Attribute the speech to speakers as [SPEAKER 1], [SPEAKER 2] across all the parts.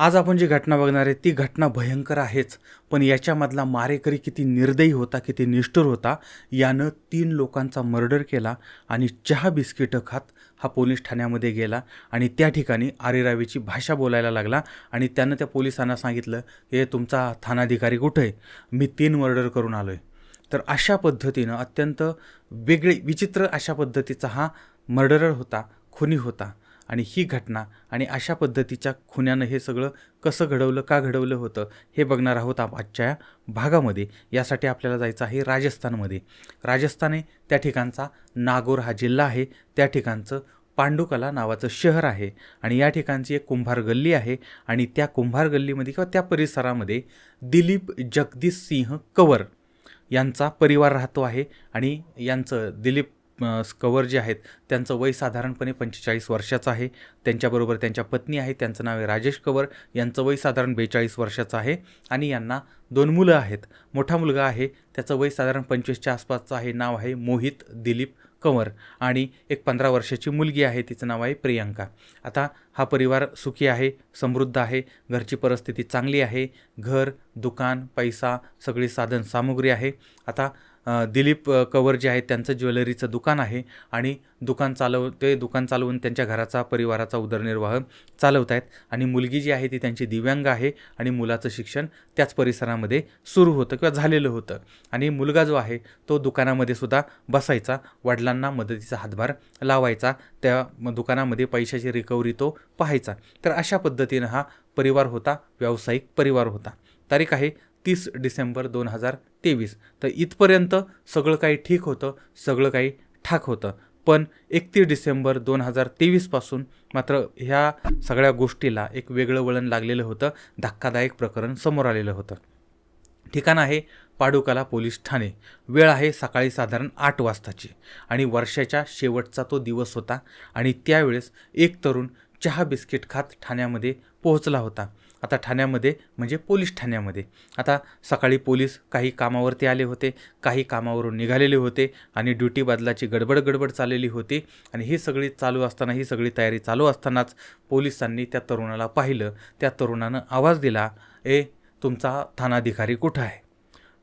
[SPEAKER 1] आज आपण जी घटना बघणार आहे ती घटना भयंकर आहेच. पण याच्यामधला मारेकरी किती निर्दयी होता किती निष्ठुर होता यानं तीन लोकांचा मर्डर केला आणि चहा बिस्किटं खात हा पोलीस ठाण्यामध्ये गेला आणि त्या ठिकाणी आरेरावीची भाषा बोलायला लागला आणि त्यानं त्या पोलिसांना सांगितलं हे तुमचा थानाधिकारी कुठं? आहे मी तीन मर्डर करून आलो आहे तर अशा पद्धतीनं अत्यंत वेगळी विचित्र अशा पद्धतीचा हा मर्डरर होता खुनी होता. आणि ही घटना आणि अशा पद्धतीच्या खुन्यानं हे सगळं कसं घडवलं का घडवलं होतं हे बघणार आहोत आप आजच्या भागामध्ये. यासाठी आपल्याला जायचं आहे राजस्थानमध्ये. राजस्थान आहे त्या ठिकाणचा नागोर हा जिल्हा आहे. त्या ठिकाणचं पांडुकला नावाचं शहर आहे. आणि या ठिकाणची एक कुंभार गल्ली आहे. आणि त्या कुंभार गल्लीमध्ये किंवा त्या परिसरामध्ये दिलीप जगदीश सिंह कवर यांचा परिवार राहतो आहे. आणि यांचं दिलीप कवर जे आहेत त्यांचं वय साधारणपणे पंचेचाळीस वर्षाचं आहे. त्यांच्याबरोबर त्यांच्या पत्नी आहे त्यांचं नाव आहे राजेश कवर यांचं वय साधारण बेचाळीस वर्षाचं आहे आणि यांना दोन मुलं आहेत. मोठा मुलगा आहे त्याचं वय साधारण पंचवीसच्या आसपासचं आहे नाव आहे मोहित दिलीप कंवर आणि एक पंधरा वर्षाची मुलगी आहे तिचं नाव आहे प्रियांका. आता हा परिवार सुखी आहे समृद्ध आहे घरची परिस्थिती चांगली आहे घर दुकान पैसा सगळी साधन सामुग्री आहे. आता दिलीप कवर जे आहेत त्यांचं ज्वेलरीचं दुकान आहे आणि दुकान चालव ते दुकान चालवून त्यांच्या घराचा परिवाराचा उदरनिर्वाह चालवत आहेत आणि मुलगी जी आहे ती त्यांची दिव्यांग आहे आणि मुलाचं शिक्षण त्याच परिसरामध्ये सुरू होतं किंवा झालेलं होतं. आणि मुलगा जो आहे तो दुकानामध्ये सुद्धा बसायचा वडिलांना मदतीचा हातभार लावायचा त्या दुकानामध्ये पैशाची रिकव्हरी तो पाहायचा. तर अशा पद्धतीनं हा परिवार होता व्यावसायिक परिवार होता. तारीख आहे तीस डिसेंबर दोन हजार तेवीस. तर इथपर्यंत सगळं काही ठीक होतं सगळं काही ठाक होतं. पण एकतीस डिसेंबर दोन हजार तेवीसपासून मात्र ह्या सगळ्या गोष्टीला एक वेगळं वळण लागलेलं होतं धक्कादायक प्रकरण समोर आलेलं होतं. ठिकाण आहे पाडुकाला पोलीस ठाणे. वेळ आहे सकाळी साधारण आठ वाजताची. आणि वर्षाच्या शेवटचा तो दिवस होता आणि त्यावेळेस एक तरुण चहा बिस्किट खात ठाण्यामध्ये पोहोचला होता. आता ठाण्यामध्ये म्हणजे पोलीस ठाण्यामध्ये. आता सकाळी पोलीस काही कामावरती आले होते काही कामावरून निघालेले होते आणि ड्युटी बदलाची गडबड गडबड चाललेली होती आणि ही सगळी चालू असताना ही सगळी तयारी चालू असतानाच पोलिसांनी त्या तरुणाला पाहिलं. त्या तरुणानं आवाज दिला ए तुमचा थानाधिकारी कुठं आहे?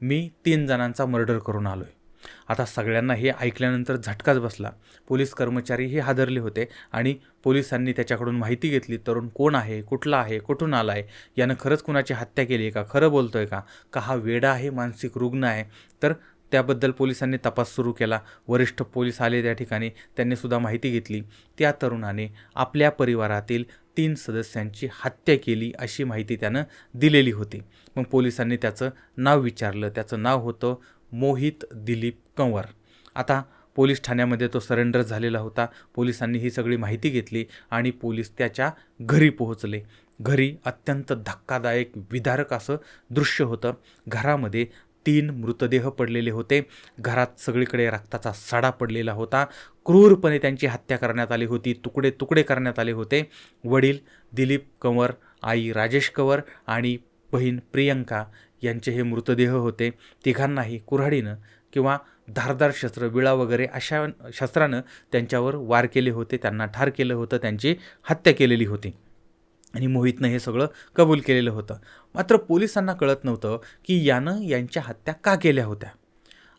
[SPEAKER 1] मी तीन जणांचा मर्डर करून आलो आहे आता सगळ्यांना हे ऐकल्यानंतर झटकाच बसला. पोलीस कर्मचारी हे हादरले होते आणि पोलिसांनी त्याच्याकडून माहिती घेतली तरुण कोण आहे? कुठला आहे? कुठून आला आहे यानं खरंच कुणाची हत्या केली आहे का? खरं बोलतो आहे का? का हा वेडा आहे? मानसिक रुग्ण आहे? तर त्याबद्दल पोलिसांनी तपास सुरू केला. वरिष्ठ पोलीस आले त्या ठिकाणी. त्यांनीसुद्धा माहिती घेतली. त्या तरुणाने आपल्या परिवारातील तीन सदस्यांची हत्या केली अशी माहिती त्यानं दिलेली होती. मग पोलिसांनी त्याचं नाव विचारलं. त्याचं नाव होतं मोहित दिलीप कंवर. आता पोलीस ठाण्यामध्ये तो सरेंडर झालेला होता. पोलिसांनी ही सगळी माहिती घेतली आणि पोलीस त्याच्या घरी पोहोचले. घरी अत्यंत धक्कादायक विदारक असं दृश्य होतं. घरामध्ये तीन मृतदेह पडलेले होते. घरात सगळीकडे रक्ताचा सडा पडलेला होता. क्रूरपणे त्यांची हत्या करण्यात आली होती. तुकडे तुकडे करण्यात आले होते. वडील दिलीप कंवर आई राजेश कंवर आणि बहीण प्रियंका यांचे हे मृतदेह होते. तिघांनाही कुऱ्हाडीनं किंवा धारदार शस्त्र विळा वगैरे अशा शस्त्रानं त्यांच्यावर वार केले होते. त्यांना ठार केलं होतं. त्यांची हत्या केलेली होती. आणि मोहितनं हे सगळं कबूल केलेलं होतं. मात्र पोलिसांना कळत नव्हतं की यानं यांच्या हत्या का केल्या होत्या?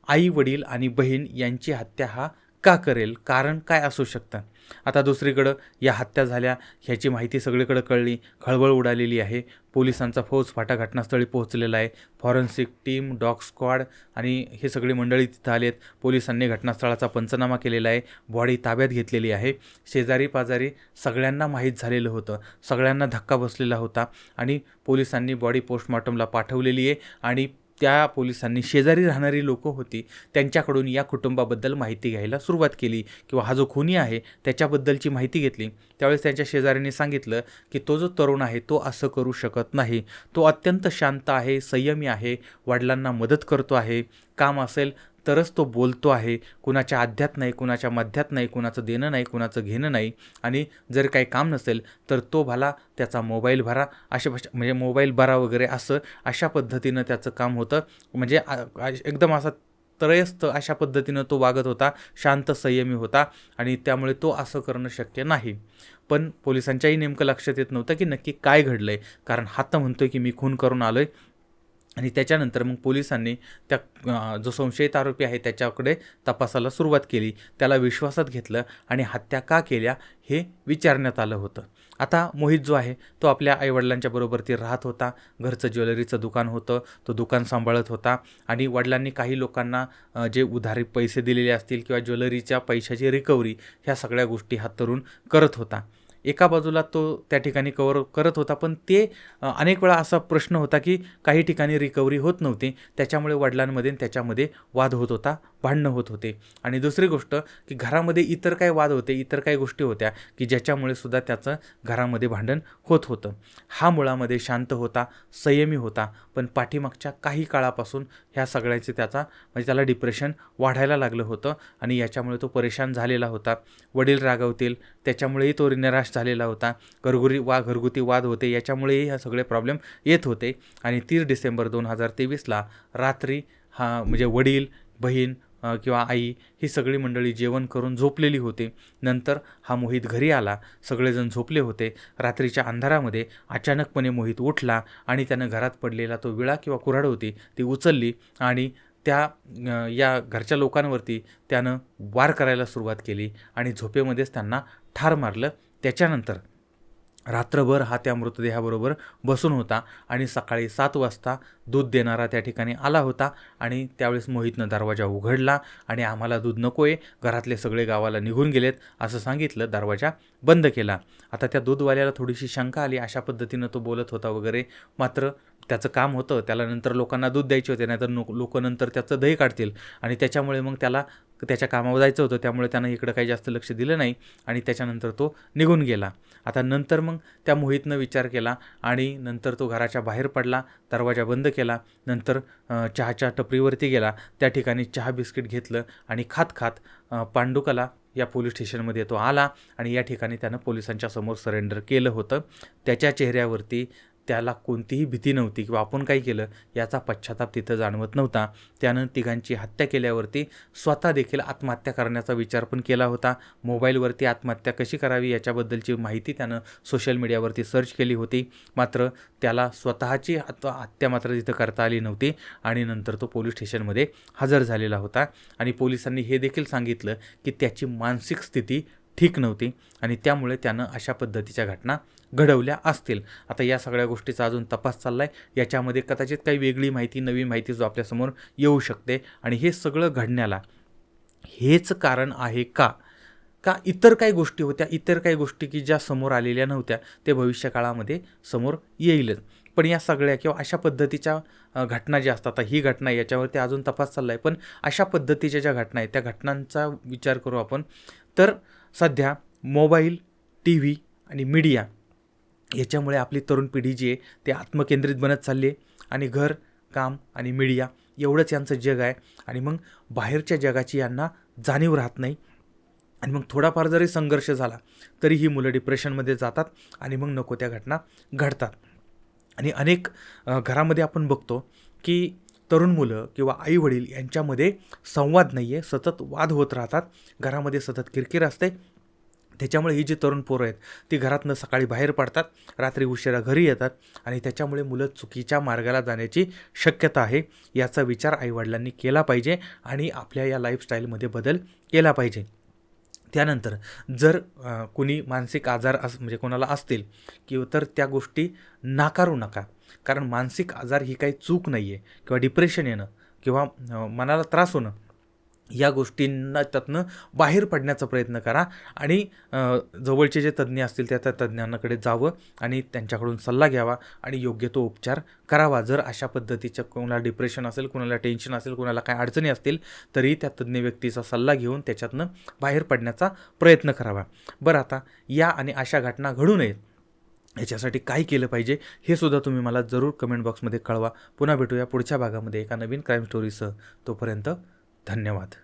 [SPEAKER 1] आई वडील आणि बहीण यांची हत्या हा का करेल. कारण काय असू शकतं? आता दुसरीकडं या हत्या झाल्या ह्याची माहिती सगळीकडं कळली. खळबळ उडालेली आहे. पोलिसांचा फौजफाटा घटनास्थळी पोहोचलेला आहे. फॉरेन्सिक टीम डॉग स्क्वॉड आणि हे सगळी मंडळी तिथं आलेत. पोलिसांनी घटनास्थळाचा पंचनामा केलेला आहे. बॉडी ताब्यात घेतलेली आहे. शेजारी पाजारी सगळ्यांना माहीत झालेलं होतं. सगळ्यांना धक्का बसलेला होता आणि पोलिसांनी बॉडी पोस्टमॉर्टमला पाठवलेली आहे आणि त्या पोलिसांनी शेजारी राहणारी लोकं होती त्यांच्याकडून या कुटुंबाबद्दल माहिती घ्यायला सुरुवात केली किंवा हा जो खुनी आहे त्याच्याबद्दलची माहिती घेतली. त्यावेळेस त्यांच्या शेजाऱ्यांनी सांगितलं की तो जो तरुण आहे तो असं करू शकत नाही. तो अत्यंत शांत आहे संयमी आहे वडिलांना मदत करतो आहे. काम असेल तरच तो बोलतो आहे. कुणाच्या आध्यात नाही कुणाच्या मध्यात नाही कुणाचं देणं नाही कुणाचं घेणं नाही. आणि जर काही काम नसेल तर तो भला त्याचा मोबाईल भरा. अशा भाषा म्हणजे मोबाईल भरा वगैरे असं अशा पद्धतीनं त्याचं काम होतं. म्हणजे एकदम असा त्रयस्थ अशा पद्धतीनं तो वागत होता. शांत संयमी होता. आणि त्यामुळे तो असं करणं शक्य नाही. पण पोलिसांच्याही नेमकं लक्षात येत नव्हतं की नक्की काय घडलं आहे कारण हात म्हणतो म्हणतोय की मी खून करून आलो आहे आणि त्याच्यानंतर मग पोलिसांनी त्या जो संशयित आरोपी आहे त्याच्याकडे तपासाला सुरुवात केली. त्याला विश्वासात घेतलं आणि हत्या का केल्या हे विचारण्यात आलं होतं. आता मोहित जो आहे तो आपल्या आईवडिलांच्या बरोबर ती राहत होता. घरचं ज्वेलरीचं दुकान होतं. तो दुकान सांभाळत होता. आणि वडिलांनी काही लोकांना जे उधारी पैसे दिलेले असतील किंवा ज्वेलरीच्या पैशाची रिकव्हरी ह्या सगळ्या गोष्टी हा तरुण करत होता. एका बाजूला तो त्या ठिकाणी कवर करत होता. पण ते अनेक वेळा असा प्रश्न होता की काही ठिकाणी रिकव्हरी होत नव्हती. त्याच्यामुळे वडिलांमध्ये त्याच्यामध्ये वाद होत होता भांडणं होत होते. आणि दुसरी गोष्ट की घरामध्ये इतर काय वाद होते इतर काही गोष्टी होत्या की ज्याच्यामुळे सुद्धा त्याचं घरामध्ये भांडण होत होतं. हा मुळामध्ये शांत होता संयमी होता. पण पाठीमागच्या काही काळापासून ह्या सगळ्याचे त्याचा म्हणजे त्याला डिप्रेशन वाढायला लागलं होतं. आणि याच्यामुळे तो परेशान झालेला होता. वडील रागवतील त्याच्यामुळेही तो निराश झालेला होता. घरगुरी वा घरगुती वाद होते. याच्यामुळेही ह्या सगळे प्रॉब्लेम येत होते. आणि तीस डिसेंबर दोन हजार तेवीसला रात्री हा म्हणजे वडील बहीण किंवा आई ही सगळी मंडळी जेवण करून झोपलेली होती. नंतर हा मोहित घरी आला. सगळेजण झोपले होते. रात्रीच्या अंधारामध्ये अचानकपणे मोहित उठला आणि त्यानं घरात पडलेला तो विळा किंवा कुऱ्हाड होती ती उचलली आणि त्या या घरच्या लोकांवरती त्यानं वार करायला सुरुवात केली आणि झोपेमध्येच त्यांना ठार मारलं. त्याच्यानंतर रात्रभर हा त्या मृतदेहाबरोबर बसून होता आणि सकाळी सात वाजता दूध देणारा त्या ठिकाणी आला होता आणि त्यावेळेस मोहितनं दरवाजा उघडला आणि आम्हाला दूध नको आहे घरातले सगळे गावाला निघून गेलेत असं सांगितलं दरवाजा बंद केला. आता त्या दूधवाल्याला थोडीशी शंका आली अशा पद्धतीनं तो बोलत होता वगैरे. मात्र त्याचं काम होतं त्याला नंतर लोकांना दूध द्यायचे होते नाहीतर नो लोक नंतर त्याचं दही काढतील. आणि त्याच्यामुळे मग त्याला त्याच्या कामावर जायचं होतं त्यामुळे त्यानं इकडं काही जास्त लक्ष दिलं नाही आणि त्याच्यानंतर तो निघून गेला. आता नंतर मग त्या मोहितनं विचार केला आणि नंतर तो घराच्या बाहेर पडला दरवाजा बंद केला. नंतर चहाच्या टपरीवरती गेला. त्या ठिकाणी चहा बिस्किट घेतलं आणि खात खात पांडुकला या पोलीस स्टेशनमध्ये तो आला आणि या ठिकाणी त्यानं पोलिसांच्या समोर सरेंडर केलं होतं. त्याच्या चेहऱ्यावरती त्याला कोणतीही भीती नव्हती किंवा आपण काय केलं याचा पश्चाताप तिथं जाणवत नव्हता. त्यानं तिघांची हत्या केल्यावरती स्वतः देखील आत्महत्या करण्याचा विचार पण केला होता. मोबाईलवरती आत्महत्या कशी करावी याच्याबद्दलची माहिती त्यानं सोशल मीडियावरती सर्च केली होती. मात्र त्याला स्वतःची आत्म हत्या मात्र तिथं करता आली नव्हती आणि नंतर तो पोलीस स्टेशनमध्ये हजर झालेला होता. आणि पोलिसांनी हे देखील सांगितलं की त्याची मानसिक स्थिती ठीक नव्हती आणि त्यामुळे त्यानं अशा पद्धतीच्या घटना घडवल्या असतील. आता या सगळ्या गोष्टीचा अजून तपास चालला आहे याच्यामध्ये कदाचित काही वेगळी माहिती नवी माहिती जो आपल्यासमोर येऊ शकते. आणि हे सगळं घडण्याला हेच कारण आहे का? का इतर काही गोष्टी होत्या? इतर काही गोष्टी की ज्या समोर आलेल्या नव्हत्या ते भविष्यकाळामध्ये समोर येईलच. पण या सगळ्या किंवा अशा पद्धतीच्या घटना ज्या असतात आता ही घटना याच्यावरती अजून तपास चालला आहे पण अशा पद्धतीच्या ज्या घटना आहेत त्या घटनांचा विचार करू आपण. तर सध्या मोबाईल टी व्ही आणि मीडिया याच्यामुळे आपली तरुण पिढी जी आहे ते आत्मकेंद्रित बनत चालली आहे. आणि घर काम आणि मीडिया एवढंच यांचं जग आहे. आणि मग बाहेरच्या जगाची यांना जाणीव राहत नाही. आणि मग थोडाफार जरी संघर्ष झाला तरी ही मुलं डिप्रेशनमध्ये जातात आणि मग नको त्या घटना घडतात. आणि अनेक घरामध्ये आपण बघतो की तरुण मुलं किंवा आईवडील यांच्यामध्ये संवाद नाही आहे सतत वाद होत राहतात. घरामध्ये सतत किरकिर असते. त्याच्यामुळे ही जी तरुण पोरं आहेत ती घरातनं सकाळी बाहेर पडतात रात्री उशिरा घरी येतात आणि त्याच्यामुळे मुलं चुकीच्या मार्गाला जाण्याची शक्यता आहे याचा विचार आईवडिलांनी केला पाहिजे आणि आपल्या या लाईफस्टाईलमध्ये बदल केला पाहिजे. त्यानंतर जर कुणी मानसिक आजार अस म्हणजे कोणाला असतील किंवा तर त्या गोष्टी नाकारू नका. कारण मानसिक आजार ही काही चूक नाही आहे किंवा डिप्रेशन येणं किंवा मनाला त्रास होणं या गोष्टींना त्यातनं बाहेर पडण्याचा प्रयत्न करा आणि जवळचे जे तज्ज्ञ असतील त्या त्या तज्ज्ञांकडे जावं आणि त्यांच्याकडून सल्ला घ्यावा आणि योग्य तो उपचार करावा. जर अशा पद्धतीचं कोणाला डिप्रेशन असेल कोणाला टेन्शन असेल कोणाला काय अडचणी असतील तरी त्या तज्ज्ञ व्यक्तीचा सल्ला घेऊन त्याच्यातनं बाहेर पडण्याचा प्रयत्न करावा. बरं आता या आणि अशा घटना घडू नयेत याच्यासाठी काय केलं पाहिजे हे सुद्धा तुम्ही मला जरूर कमेंट बॉक्समध्ये कळवा. पुन्हा भेटूया पुढच्या भागामध्ये एका नवीन क्राईम स्टोरीसह तोपर्यंत धन्यवाद.